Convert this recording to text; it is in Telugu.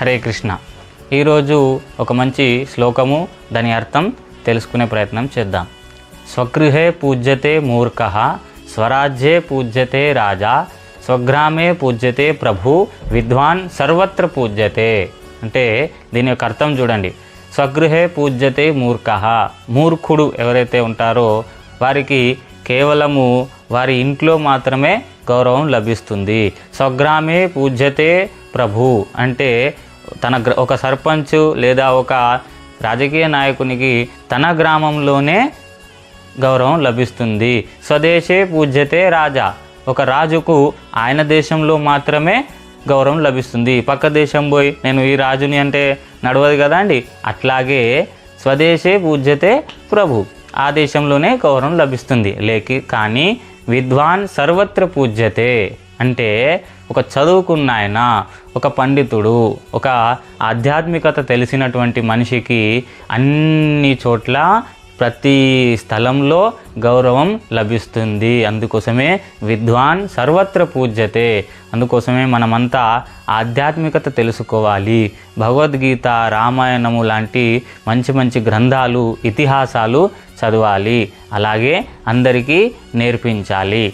హరే కృష్ణ. ఈరోజు ఒక మంచి శ్లోకము దాని అర్థం తెలుసుకునే ప్రయత్నం చేద్దాం. స్వగృహే పూజ్యతే మూర్ఖ స్వరాజ్యే పూజ్యతే రాజా స్వగ్రామే పూజ్యతే ప్రభు విద్వాన్ సర్వత్ర పూజ్యతే. అంటే దీని యొక్క అర్థం చూడండి. స్వగృహే పూజ్యతే మూర్ఖ. మూర్ఖుడు ఎవరైతే ఉంటారో వారికి కేవలము వారి ఇంట్లో మాత్రమే గౌరవం లభిస్తుంది. స్వగ్రామే పూజ్యతే ప్రభు అంటే తన గ్ర ఒక సర్పంచ్ లేదా ఒక రాజకీయ నాయకునికి తన గ్రామంలోనే గౌరవం లభిస్తుంది. స్వదేశే పూజ్యతే రాజా. ఒక రాజుకు ఆయన దేశంలో మాత్రమే గౌరవం లభిస్తుంది. పక్క దేశం పోయి నేను ఈ రాజుని అంటే నడవదు కదా అండి? అట్లాగే స్వదేశే పూజ్యతే ప్రభు. ఆ దేశంలోనే గౌరవం లభిస్తుంది. లేకి కానీ విద్వాన్ సర్వత్ర పూజ్యతే. అంటే ఒక చదువుకున్న ఆయన ఒక పండితుడు ఒక ఆధ్యాత్మికత తెలిసినటువంటి మనిషికి అన్ని చోట్ల ప్రతి స్థలంలో గౌరవం లభిస్తుంది. అందుకోసమే విద్వాన్ సర్వత్ర పూజ్యతే. అందుకోసమే మనమంతా ఆధ్యాత్మికత తెలుసుకోవాలి. భగవద్గీత రామాయణము లాంటి మంచి మంచి గ్రంథాలు ఇతిహాసాలు చదవాలి. అలాగే అందరికీ నేర్పించాలి.